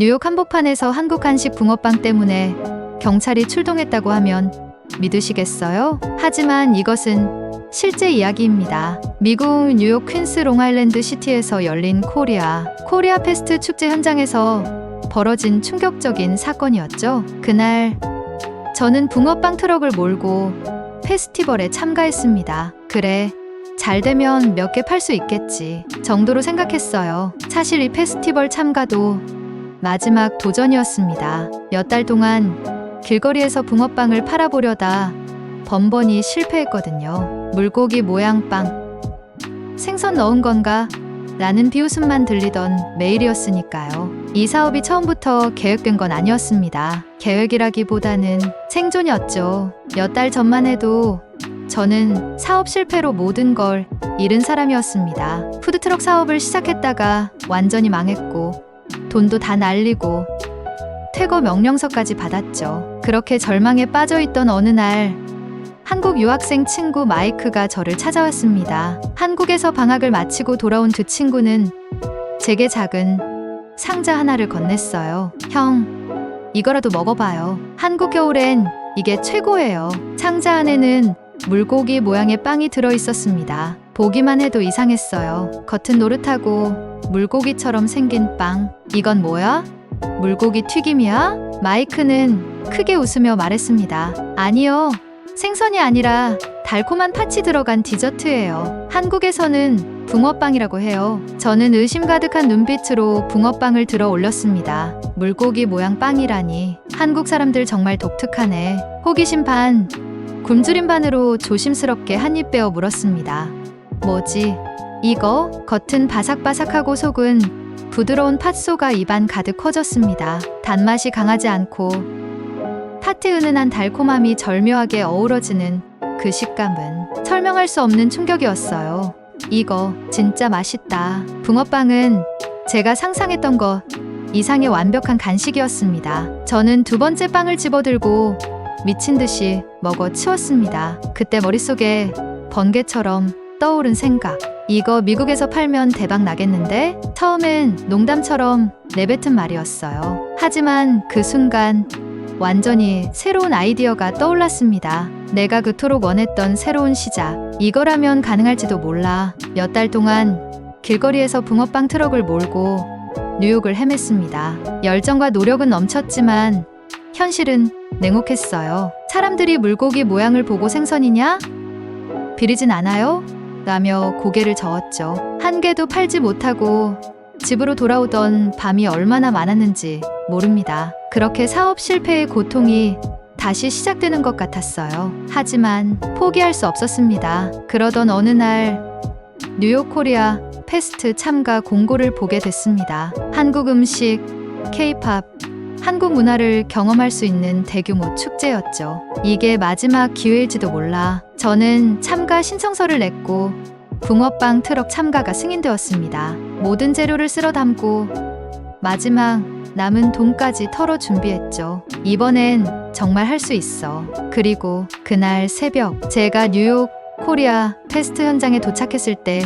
뉴욕 한복판에서 한국 한식 붕어빵 때문에 경찰이 출동했다고 하면 믿으시겠어요? 하지만 이것은 실제 이야기입니다. 미국 뉴욕 퀸스 롱아일랜드 시티에서 열린 코리아 코리아 페스트 축제 현장에서 벌어진 충격적인 사건이었죠. 그날 저는 붕어빵 트럭을 몰고 페스티벌에 참가했습니다. 그래, 잘 되면 몇 개 팔 수 있겠지 정도로 생각했어요. 사실 이 페스티벌 참가도 마지막 도전이었습니다. 몇 달 동안 길거리에서 붕어빵을 팔아보려다 번번이 실패했거든요. 물고기 모양 빵. 생선 넣은 건가? 라는 비웃음만 들리던 매일이었으니까요. 이 사업이 처음부터 계획된 건 아니었습니다. 계획이라기보다는 생존이었죠. 몇 달 전만 해도 저는 사업 실패로 모든 걸 잃은 사람이었습니다. 푸드트럭 사업을 시작했다가 완전히 망했고, 돈도 다 날리고, 퇴거 명령서까지 받았죠. 그렇게 절망에 빠져있던 어느 날, 한국 유학생 친구 마이크가 저를 찾아왔습니다. 한국에서 방학을 마치고 돌아온 두 친구는 제게 작은 상자 하나를 건넸어요. 형, 이거라도 먹어봐요. 한국 겨울엔 이게 최고예요. 상자 안에는 물고기 모양의 빵이 들어 있었습니다. 보기만 해도 이상했어요. 겉은 노릇하고 물고기처럼 생긴 빵. 이건 뭐야? 물고기 튀김이야? 마이크는 크게 웃으며 말했습니다. 아니요. 생선이 아니라 달콤한 팥이 들어간 디저트예요. 한국에서는 붕어빵이라고 해요. 저는 의심 가득한 눈빛으로 붕어빵을 들어 올렸습니다. 물고기 모양 빵이라니. 한국 사람들 정말 독특하네. 호기심 반, 굶주림 반으로 조심스럽게 한 입 빼어 물었습니다. 뭐지? 이거? 겉은 바삭바삭하고 속은 부드러운 팥소가 입안 가득 퍼졌습니다. 단맛이 강하지 않고 팥의 은은한 달콤함이 절묘하게 어우러지는 그 식감은 설명할 수 없는 충격이었어요. 이거 진짜 맛있다. 붕어빵은 제가 상상했던 것 이상의 완벽한 간식이었습니다. 저는 두 번째 빵을 집어들고 미친 듯이 먹어 치웠습니다. 그때 머릿속에 번개처럼 떠오른 생각. 이거 미국에서 팔면 대박 나겠는데? 처음엔 농담처럼 내뱉은 말이었어요. 하지만 그 순간 완전히 새로운 아이디어가 떠올랐습니다. 내가 그토록 원했던 새로운 시작. 이거라면 가능할지도 몰라. 몇 달 동안 길거리에서 붕어빵 트럭을 몰고 뉴욕을 헤맸습니다. 열정과 노력은 넘쳤지만 현실은 냉혹했어요. 사람들이 물고기 모양을 보고 생선이냐? 비리진 않아요? 라며 고개를 저었죠. 한 개도 팔지 못하고 집으로 돌아오던 밤이 얼마나 많았는지 모릅니다. 그렇게 사업 실패의 고통이 다시 시작되는 것 같았어요. 하지만 포기할 수 없었습니다. 그러던 어느 날 뉴욕 코리아 페스트 참가 공고를 보게 됐습니다. 한국 음식, 케이팝, 한국 문화를 경험할 수 있는 대규모 축제였죠. 이게 마지막 기회일지도 몰라. 저는 참가 신청서를 냈고 붕어빵 트럭 참가가 승인되었습니다. 모든 재료를 쓸어 담고 마지막 남은 돈까지 털어 준비했죠. 이번엔 정말 할 수 있어. 그리고 그날 새벽 제가 뉴욕 코리아 페스트 현장에 도착했을 때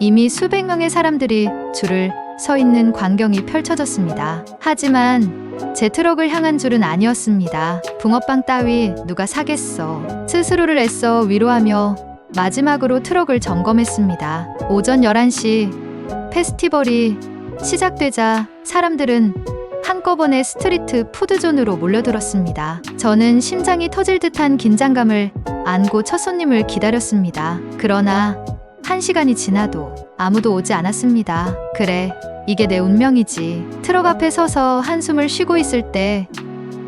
이미 수백 명의 사람들이 줄을 서 있는 광경이 펼쳐졌습니다. 하지만 제 트럭을 향한 줄은 아니었습니다. 붕어빵 따위 누가 사겠어. 스스로를 애써 위로하며 마지막으로 트럭을 점검했습니다. 오전 11시 페스티벌이 시작되자 사람들은 한꺼번에 스트리트 푸드존으로 몰려들었습니다. 저는 심장이 터질 듯한 긴장감을 안고 첫 손님을 기다렸습니다. 그러나 한 시간이 지나도 아무도 오지 않았습니다. 그래, 이게 내 운명이지. 트럭 앞에 서서 한숨을 쉬고 있을 때,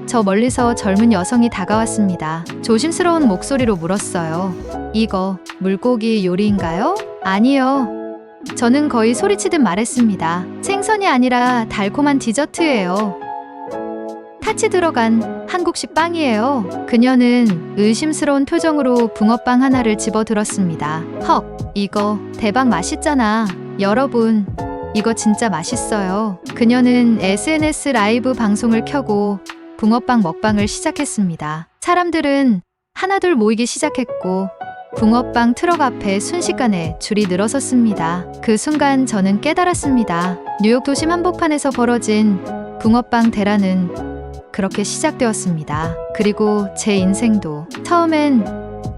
저 멀리서 젊은 여성이 다가왔습니다. 조심스러운 목소리로 물었어요. 이거 물고기 요리인가요? 아니요. 저는 거의 소리치듯 말했습니다. 생선이 아니라 달콤한 디저트예요. 타치 들어간 한국식 빵이에요. 그녀는 의심스러운 표정으로 붕어빵 하나를 집어 들었습니다. 헉, 이거 대박 맛있잖아. 여러분, 이거 진짜 맛있어요. 그녀는 SNS 라이브 방송을 켜고 붕어빵 먹방을 시작했습니다. 사람들은 하나둘 모이기 시작했고 붕어빵 트럭 앞에 순식간에 줄이 늘어섰습니다. 그 순간 저는 깨달았습니다. 뉴욕 도심 한복판에서 벌어진 붕어빵 대란은 그렇게 시작되었습니다. 그리고 제 인생도 처음엔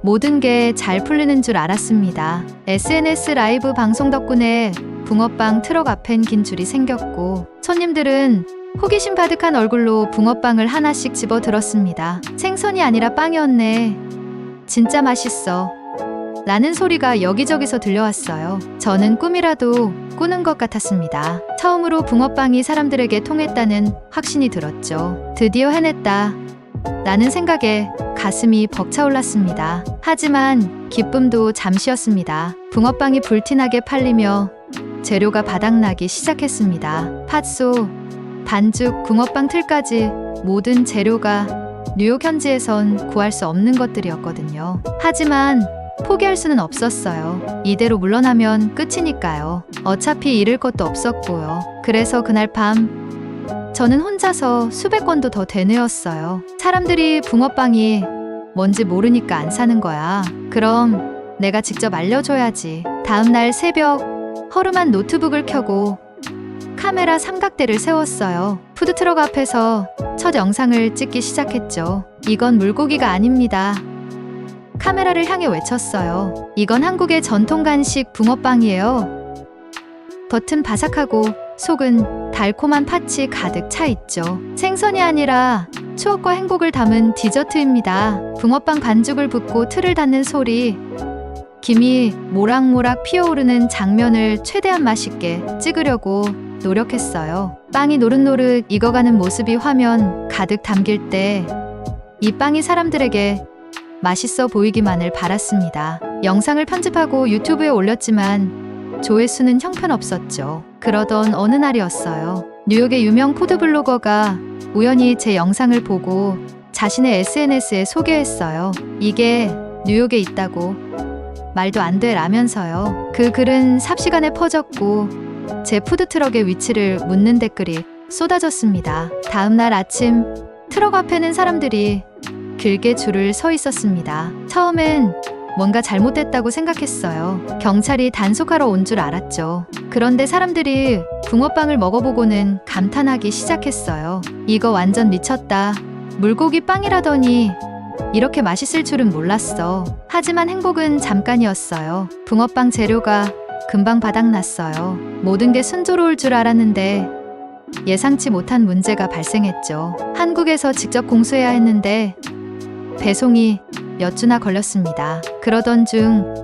모든 게 잘 풀리는 줄 알았습니다. SNS 라이브 방송 덕분에 붕어빵 트럭 앞엔 긴 줄이 생겼고 손님들은 호기심 가득한 얼굴로 붕어빵을 하나씩 집어 들었습니다. 생선이 아니라 빵이었네. 진짜 맛있어. 라는 소리가 여기저기서 들려왔어요. 저는 꿈이라도 꾸는 것 같았습니다. 처음으로 붕어빵이 사람들에게 통했다는 확신이 들었죠. 드디어 해냈다. 라는 생각에 가슴이 벅차올랐습니다. 하지만 기쁨도 잠시였습니다. 붕어빵이 불티나게 팔리며 재료가 바닥나기 시작했습니다. 팥소, 반죽, 붕어빵 틀까지 모든 재료가 뉴욕 현지에선 구할 수 없는 것들이었거든요. 하지만 포기할 수는 없었어요. 이대로 물러나면 끝이니까요. 어차피 잃을 것도 없었고요. 그래서 그날 밤 저는 혼자서 수백 권도 더 되뇌었어요. 사람들이 붕어빵이 뭔지 모르니까 안 사는 거야. 그럼 내가 직접 알려줘야지. 다음 날 새벽 허름한 노트북을 켜고 카메라 삼각대를 세웠어요. 푸드트럭 앞에서 첫 영상을 찍기 시작했죠. 이건 물고기가 아닙니다. 카메라를 향해 외쳤어요. 이건 한국의 전통 간식 붕어빵이에요. 겉은 바삭하고 속은 달콤한 팥이 가득 차 있죠. 생선이 아니라 추억과 행복을 담은 디저트입니다. 붕어빵 반죽을 붓고 틀을 닫는 소리. 김이 모락모락 피어오르는 장면을 최대한 맛있게 찍으려고 노력했어요. 빵이 노릇노릇 익어가는 모습이 화면 가득 담길 때 이 빵이 사람들에게 맛있어 보이기만을 바랐습니다. 영상을 편집하고 유튜브에 올렸지만 조회수는 형편없었죠. 그러던 어느 날이었어요. 뉴욕의 유명 푸드블로거가 우연히 제 영상을 보고 자신의 SNS에 소개했어요. 이게 뉴욕에 있다고 말도 안돼 라면서요. 그 글은 삽시간에 퍼졌고 제 푸드트럭의 위치를 묻는 댓글이 쏟아졌습니다. 다음 날 아침 트럭 앞에는 사람들이 길게 줄을 서 있었습니다. 처음엔 뭔가 잘못됐다고 생각했어요. 경찰이 단속하러 온 줄 알았죠. 그런데 사람들이 붕어빵을 먹어보고는 감탄하기 시작했어요. 이거 완전 미쳤다. 물고기 빵이라더니 이렇게 맛있을 줄은 몰랐어. 하지만 행복은 잠깐이었어요. 붕어빵 재료가 금방 바닥났어요. 모든 게 순조로울 줄 알았는데 예상치 못한 문제가 발생했죠. 한국에서 직접 공수해야 했는데 배송이 몇 주나 걸렸습니다. 그러던 중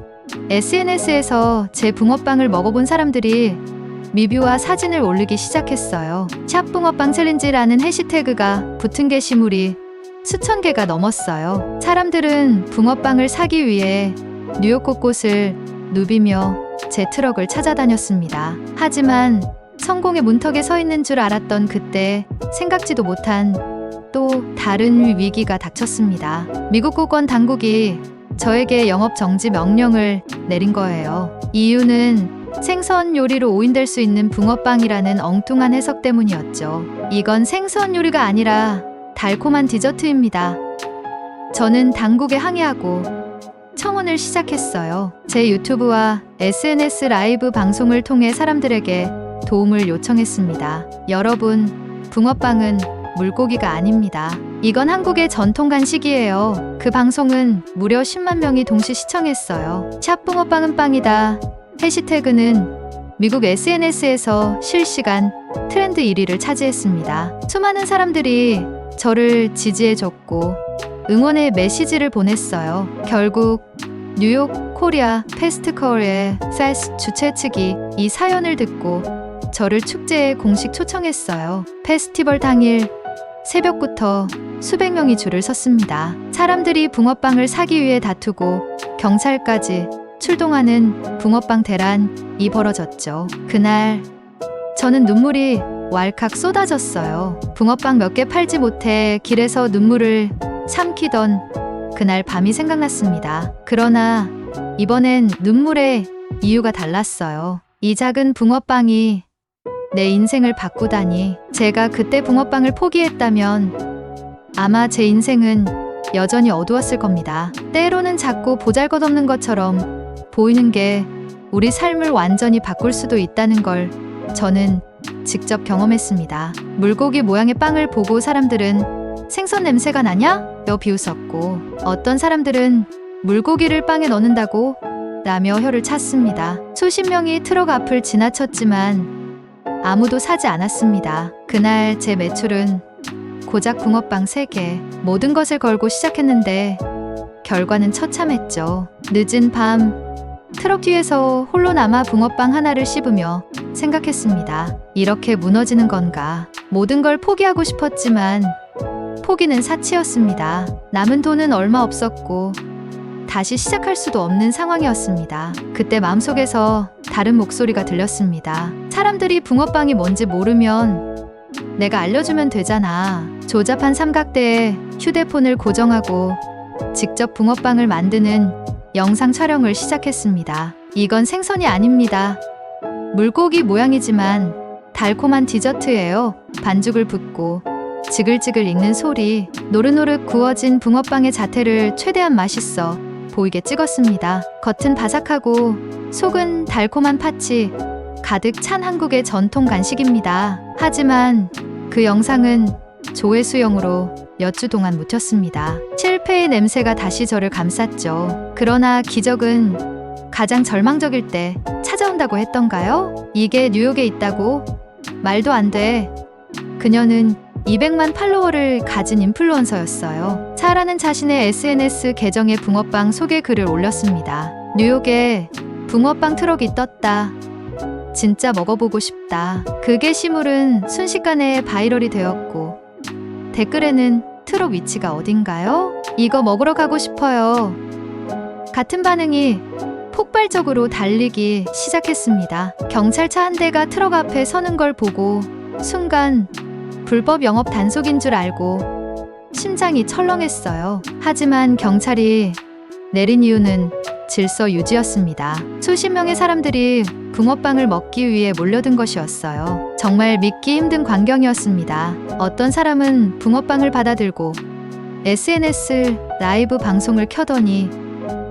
SNS에서 제 붕어빵을 먹어본 사람들이 리뷰와 사진을 올리기 시작했어요. 샵 붕어빵 챌린지라는 해시태그가 붙은 게시물이 수천 개가 넘었어요. 사람들은 붕어빵을 사기 위해 뉴욕 곳곳을 누비며 제 트럭을 찾아다녔습니다. 하지만 성공의 문턱에 서 있는 줄 알았던 그때 생각지도 못한 또 다른 위기가 닥쳤습니다. 미국 공권 당국이 저에게 영업 정지 명령을 내린 거예요. 이유는 생선 요리로 오인될 수 있는 붕어빵이라는 엉뚱한 해석 때문이었죠. 이건 생선 요리가 아니라 달콤한 디저트입니다. 저는 당국에 항의하고 청원을 시작했어요. 제 유튜브와 SNS 라이브 방송을 통해 사람들에게 도움을 요청했습니다. 여러분, 붕어빵은 물고기가 아닙니다. 이건 한국의 전통 간식이에요. 그 방송은 무려 10만 명이 동시 시청했어요. 샵 붕어빵은 빵이다. 해시태그는 미국 SNS에서 실시간 트렌드 1위를 차지했습니다. 수많은 사람들이 저를 지지해줬고 응원의 메시지를 보냈어요. 결국 뉴욕 코리아 페스티컬의 세스 주최 측이 이 사연을 듣고 저를 축제에 공식 초청했어요. 페스티벌 당일 새벽부터 수백 명이 줄을 섰습니다. 사람들이 붕어빵을 사기 위해 다투고 경찰까지 출동하는 붕어빵 대란이 벌어졌죠. 그날 저는 눈물이 왈칵 쏟아졌어요. 붕어빵 몇 개 팔지 못해 길에서 눈물을 삼키던 그날 밤이 생각났습니다. 그러나 이번엔 눈물의 이유가 달랐어요. 이 작은 붕어빵이 내 인생을 바꾸다니 제가 그때 붕어빵을 포기했다면 아마 제 인생은 여전히 어두웠을 겁니다. 때로는 작고 보잘것없는 것처럼 보이는 게 우리 삶을 완전히 바꿀 수도 있다는 걸 저는 직접 경험했습니다. 물고기 모양의 빵을 보고 사람들은 생선 냄새가 나냐? 며 비웃었고 어떤 사람들은 물고기를 빵에 넣는다고 라며 혀를 찼습니다. 수십 명이 트럭 앞을 지나쳤지만 아무도 사지 않았습니다. 그날 제 매출은 고작 붕어빵 3개, 모든 것을 걸고 시작했는데 결과는 처참했죠. 늦은 밤 트럭 뒤에서 홀로 남아 붕어빵 하나를 씹으며 생각했습니다. 이렇게 무너지는 건가? 모든 걸 포기하고 싶었지만 포기는 사치였습니다. 남은 돈은 얼마 없었고 다시 시작할 수도 없는 상황이었습니다. 그때 마음속에서 다른 목소리가 들렸습니다. 사람들이 붕어빵이 뭔지 모르면 내가 알려주면 되잖아. 조잡한 삼각대에 휴대폰을 고정하고 직접 붕어빵을 만드는 영상 촬영을 시작했습니다. 이건 생선이 아닙니다. 물고기 모양이지만 달콤한 디저트예요. 반죽을 붓고 지글지글 익는 소리, 노릇노릇 구워진 붕어빵의 자태를 최대한 맛있어 보이게 찍었습니다. 겉은 바삭하고 속은 달콤한 파치 가득 찬 한국의 전통 간식입니다. 하지만 그 영상은 조회수용으로 몇 주 동안 묻혔습니다. 실패의 냄새가 다시 저를 감쌌죠. 그러나 기적은 가장 절망적일 때 찾아온다고 했던가요? 이게 뉴욕에 있다고? 말도 안 돼. 그녀는 200만 팔로워를 가진 인플루언서였어요. 사라는 자신의 SNS 계정에 붕어빵 소개 글을 올렸습니다. 뉴욕에 붕어빵 트럭이 떴다. 진짜 먹어보고 싶다. 그 게시물은 순식간에 바이럴이 되었고 댓글에는 트럭 위치가 어딘가요? 이거 먹으러 가고 싶어요. 같은 반응이 폭발적으로 달리기 시작했습니다. 경찰차 한 대가 트럭 앞에 서는 걸 보고 순간 불법 영업 단속인 줄 알고 심장이 철렁했어요. 하지만 경찰이 내린 이유는 질서 유지였습니다. 수십 명의 사람들이 붕어빵을 먹기 위해 몰려든 것이었어요. 정말 믿기 힘든 광경이었습니다. 어떤 사람은 붕어빵을 받아들고 SNS 라이브 방송을 켜더니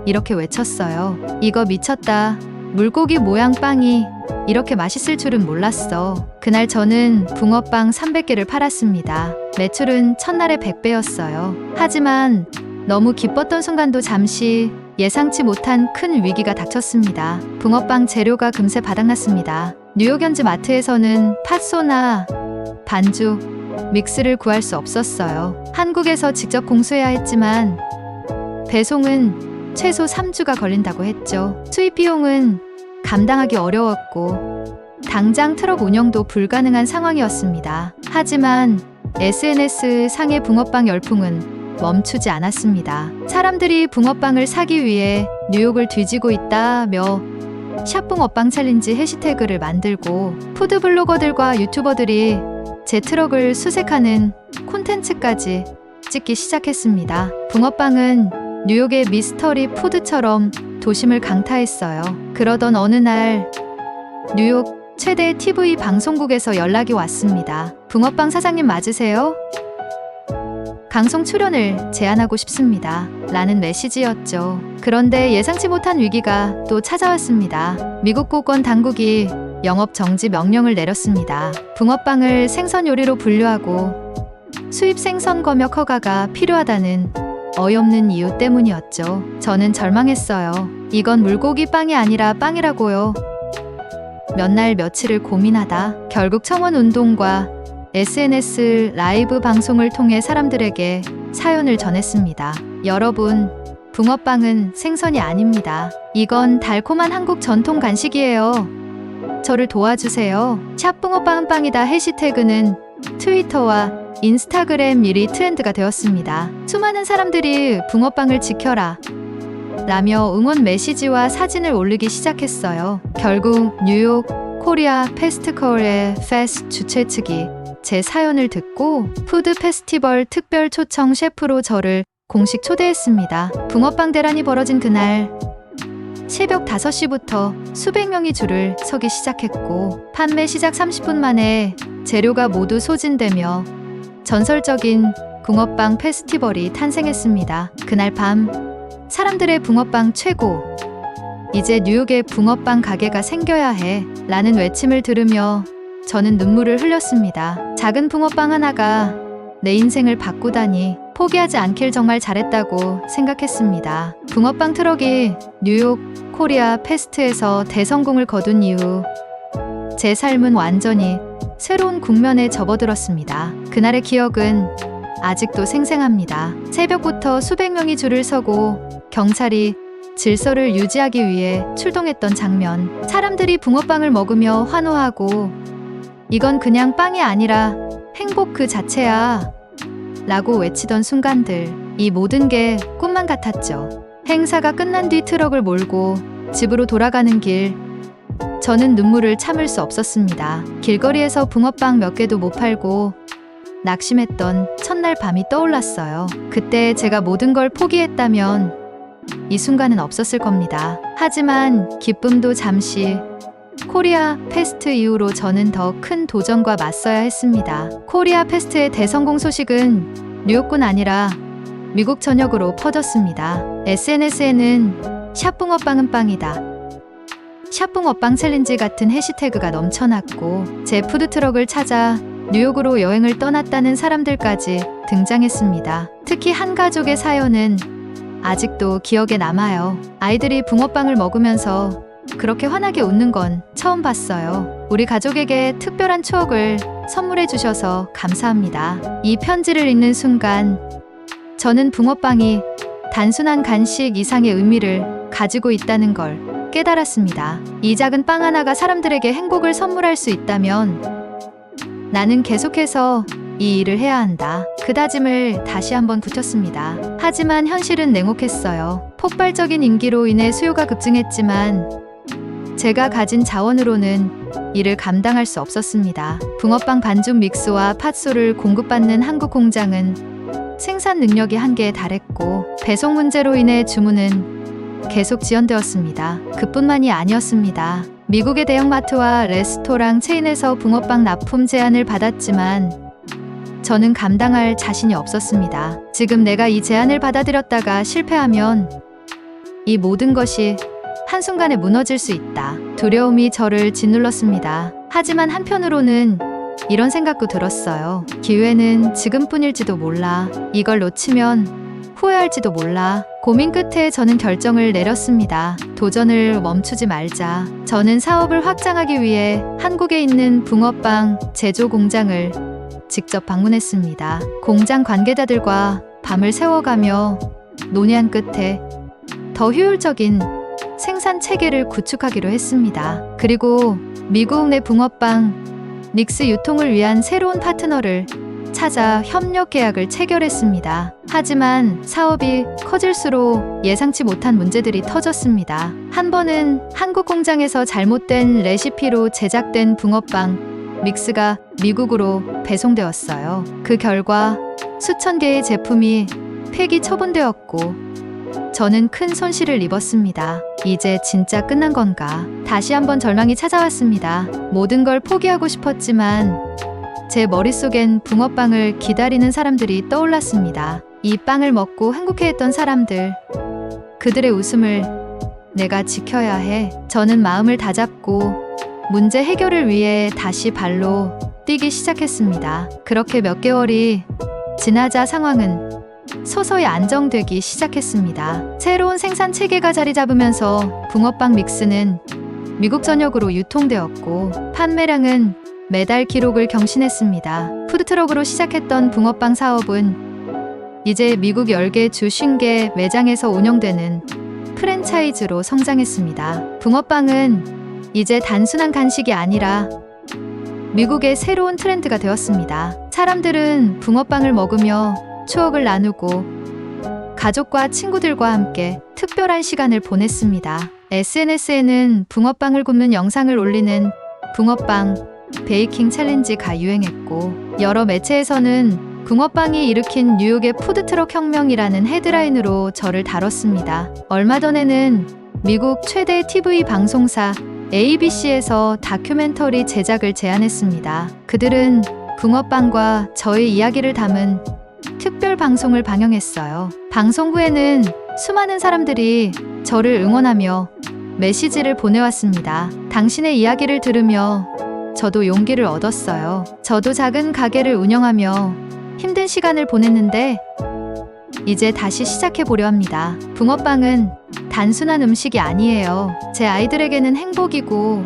이렇게 외쳤어요. 이거 미쳤다. 물고기 모양 빵이 이렇게 맛있을 줄은 몰랐어. 그날 저는 붕어빵 300개를 팔았습니다. 매출은 첫날의 100배였어요. 하지만 너무 기뻤던 순간도 잠시 예상치 못한 큰 위기가 닥쳤습니다. 붕어빵 재료가 금세 바닥났습니다. 뉴욕 현지 마트에서는 팥소나 반죽, 믹스를 구할 수 없었어요. 한국에서 직접 공수해야 했지만 배송은 최소 3주가 걸린다고 했죠. 수입 비용은 감당하기 어려웠고 당장 트럭 운영도 불가능한 상황이었습니다. 하지만 SNS 상의 붕어빵 열풍은 멈추지 않았습니다. 사람들이 붕어빵을 사기 위해 뉴욕을 뒤지고 있다며 샵붕어빵 챌린지 해시태그를 만들고 푸드블로거들과 유튜버들이 제 트럭을 수색하는 콘텐츠까지 찍기 시작했습니다. 붕어빵은 뉴욕의 미스터리 푸드처럼 도심을 강타했어요. 그러던 어느 날 뉴욕 최대 TV 방송국에서 연락이 왔습니다. 붕어빵 사장님 맞으세요? 방송 출연을 제안하고 싶습니다. 라는 메시지였죠. 그런데 예상치 못한 위기가 또 찾아왔습니다. 미국 고권 당국이 영업 정지 명령을 내렸습니다. 붕어빵을 생선 요리로 분류하고 수입 생선 검역 허가가 필요하다는 어이없는 이유 때문이었죠. 저는 절망했어요. 이건 물고기 빵이 아니라 빵이라고요. 몇 날 며칠을 고민하다 결국 청원 운동과 SNS 라이브 방송을 통해 사람들에게 사연을 전했습니다. 여러분, 붕어빵은 생선이 아닙니다. 이건 달콤한 한국 전통 간식이에요. 저를 도와주세요. 샵 붕어빵은 빵이다 해시태그는 트위터와 인스타그램 일이 트렌드가 되었습니다. 수많은 사람들이 붕어빵을 지켜라. 라며 응원 메시지와 사진을 올리기 시작했어요. 결국 뉴욕 코리아 페스티컬의 페스 주최 측이 제 사연을 듣고 푸드 페스티벌 특별 초청 셰프로 저를 공식 초대했습니다. 붕어빵 대란이 벌어진 그날 새벽 5시부터 수백 명이 줄을 서기 시작했고 판매 시작 30분 만에 재료가 모두 소진되며 전설적인 붕어빵 페스티벌이 탄생했습니다. 그날 밤 사람들의 붕어빵 최고 이제 뉴욕에 붕어빵 가게가 생겨야 해 라는 외침을 들으며 저는 눈물을 흘렸습니다. 작은 붕어빵 하나가 내 인생을 바꾸다니 포기하지 않길 정말 잘했다고 생각했습니다. 붕어빵 트럭이 뉴욕 코리아 페스트에서 대성공을 거둔 이후 제 삶은 완전히 새로운 국면에 접어들었습니다. 그날의 기억은 아직도 생생합니다. 새벽부터 수백 명이 줄을 서고 경찰이 질서를 유지하기 위해 출동했던 장면. 사람들이 붕어빵을 먹으며 환호하고 이건 그냥 빵이 아니라 행복 그 자체야. 라고 외치던 순간들. 이 모든 게 꿈만 같았죠. 행사가 끝난 뒤 트럭을 몰고 집으로 돌아가는 길. 저는 눈물을 참을 수 없었습니다. 길거리에서 붕어빵 몇 개도 못 팔고 낙심했던 첫날 밤이 떠올랐어요. 그때 제가 모든 걸 포기했다면 이 순간은 없었을 겁니다. 하지만 기쁨도 잠시 코리아 페스트 이후로 저는 더 큰 도전과 맞서야 했습니다. 코리아 페스트의 대성공 소식은 뉴욕뿐 아니라 미국 전역으로 퍼졌습니다. SNS에는 샤붕어빵은 빵이다. 샤붕어빵 챌린지 같은 해시태그가 넘쳐났고 제 푸드트럭을 찾아 뉴욕으로 여행을 떠났다는 사람들까지 등장했습니다. 특히 한 가족의 사연은 아직도 기억에 남아요. 아이들이 붕어빵을 먹으면서 그렇게 환하게 웃는 건 처음 봤어요. 우리 가족에게 특별한 추억을 선물해 주셔서 감사합니다. 이 편지를 읽는 순간 저는 붕어빵이 단순한 간식 이상의 의미를 가지고 있다는 걸 깨달았습니다. 이 작은 빵 하나가 사람들에게 행복을 선물할 수 있다면 나는 계속해서 이 일을 해야 한다. 그 다짐을 다시 한번 붙였습니다. 하지만 현실은 냉혹했어요. 폭발적인 인기로 인해 수요가 급증했지만 제가 가진 자원으로는 이를 감당할 수 없었습니다. 붕어빵 반죽 믹스와 팥소를 공급받는 한국 공장은 생산 능력이 한계에 달했고 배송 문제로 인해 주문은 계속 지연되었습니다. 그뿐만이 아니었습니다. 미국의 대형마트와 레스토랑 체인에서 붕어빵 납품 제안을 받았지만 저는 감당할 자신이 없었습니다. 지금 내가 이 제안을 받아들였다가 실패하면 이 모든 것이 한순간에 무너질 수 있다. 두려움이 저를 짓눌렀습니다. 하지만 한편으로는 이런 생각도 들었어요. 기회는 지금뿐일지도 몰라. 이걸 놓치면 후회할지도 몰라. 고민 끝에 저는 결정을 내렸습니다. 도전을 멈추지 말자. 저는 사업을 확장하기 위해 한국에 있는 붕어빵 제조 공장을 직접 방문했습니다. 공장 관계자들과 밤을 새워가며 논의한 끝에 더 효율적인 생산 체계를 구축하기로 했습니다. 그리고 미국 내 붕어빵 닉스 유통을 위한 새로운 파트너를 찾아 협력 계약을 체결했습니다. 하지만 사업이 커질수록 예상치 못한 문제들이 터졌습니다. 한 번은 한국 공장에서 잘못된 레시피로 제작된 붕어빵 믹스가 미국으로 배송되었어요. 그 결과 수천 개의 제품이 폐기 처분되었고 저는 큰 손실을 입었습니다. 이제 진짜 끝난 건가? 다시 한번 절망이 찾아왔습니다. 모든 걸 포기하고 싶었지만 제 머릿속엔 붕어빵을 기다리는 사람들이 떠올랐습니다. 이 빵을 먹고 행복해했던 사람들. 그들의 웃음을 내가 지켜야 해. 저는 마음을 다잡고 문제 해결을 위해 다시 발로 뛰기 시작했습니다. 그렇게 몇 개월이 지나자 상황은 서서히 안정되기 시작했습니다. 새로운 생산 체계가 자리 잡으면서 붕어빵 믹스는 미국 전역으로 유통되었고 판매량은 매달 기록을 경신했습니다. 푸드트럭으로 시작했던 붕어빵 사업은 이제 미국 10개 주 50개 매장에서 운영되는 프랜차이즈로 성장했습니다. 붕어빵은 이제 단순한 간식이 아니라 미국의 새로운 트렌드가 되었습니다. 사람들은 붕어빵을 먹으며 추억을 나누고 가족과 친구들과 함께 특별한 시간을 보냈습니다. SNS에는 붕어빵을 굽는 영상을 올리는 붕어빵 베이킹 챌린지가 유행했고 여러 매체에서는 붕어빵이 일으킨 뉴욕의 푸드트럭 혁명이라는 헤드라인으로 저를 다뤘습니다. 얼마 전에는 미국 최대 TV 방송사 ABC에서 다큐멘터리 제작을 제안했습니다. 그들은 붕어빵과 저의 이야기를 담은 특별 방송을 방영했어요. 방송 후에는 수많은 사람들이 저를 응원하며 메시지를 보내왔습니다. 당신의 이야기를 들으며 저도 용기를 얻었어요. 저도 작은 가게를 운영하며 힘든 시간을 보냈는데 이제 다시 시작해 보려 합니다. 붕어빵은 단순한 음식이 아니에요. 제 아이들에게는 행복이고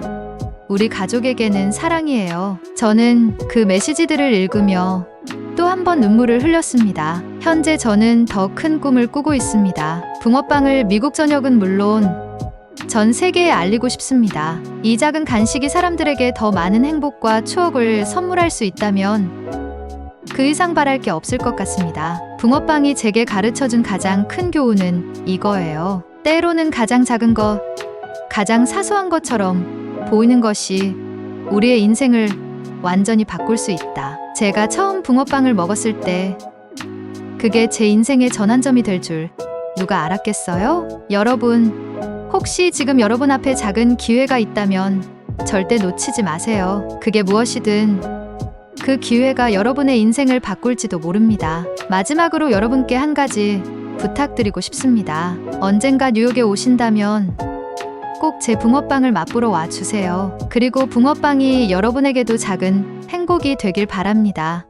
우리 가족에게는 사랑이에요. 저는 그 메시지들을 읽으며 또 한 번 눈물을 흘렸습니다. 현재 저는 더 큰 꿈을 꾸고 있습니다. 붕어빵을 미국 전역은 물론 전 세계에 알리고 싶습니다. 이 작은 간식이 사람들에게 더 많은 행복과 추억을 선물할 수 있다면 그 이상 바랄 게 없을 것 같습니다. 붕어빵이 제게 가르쳐 준 가장 큰 교훈은 이거예요. 때로는 가장 작은 것, 가장 사소한 것처럼 보이는 것이 우리의 인생을 완전히 바꿀 수 있다. 제가 처음 붕어빵을 먹었을 때 그게 제 인생의 전환점이 될 줄 누가 알았겠어요? 여러분, 혹시 지금 여러분 앞에 작은 기회가 있다면 절대 놓치지 마세요. 그게 무엇이든 그 기회가 여러분의 인생을 바꿀지도 모릅니다. 마지막으로 여러분께 한 가지 부탁드리고 싶습니다. 언젠가 뉴욕에 오신다면 꼭 제 붕어빵을 맛보러 와 주세요. 그리고 붕어빵이 여러분에게도 작은 행복이 되길 바랍니다.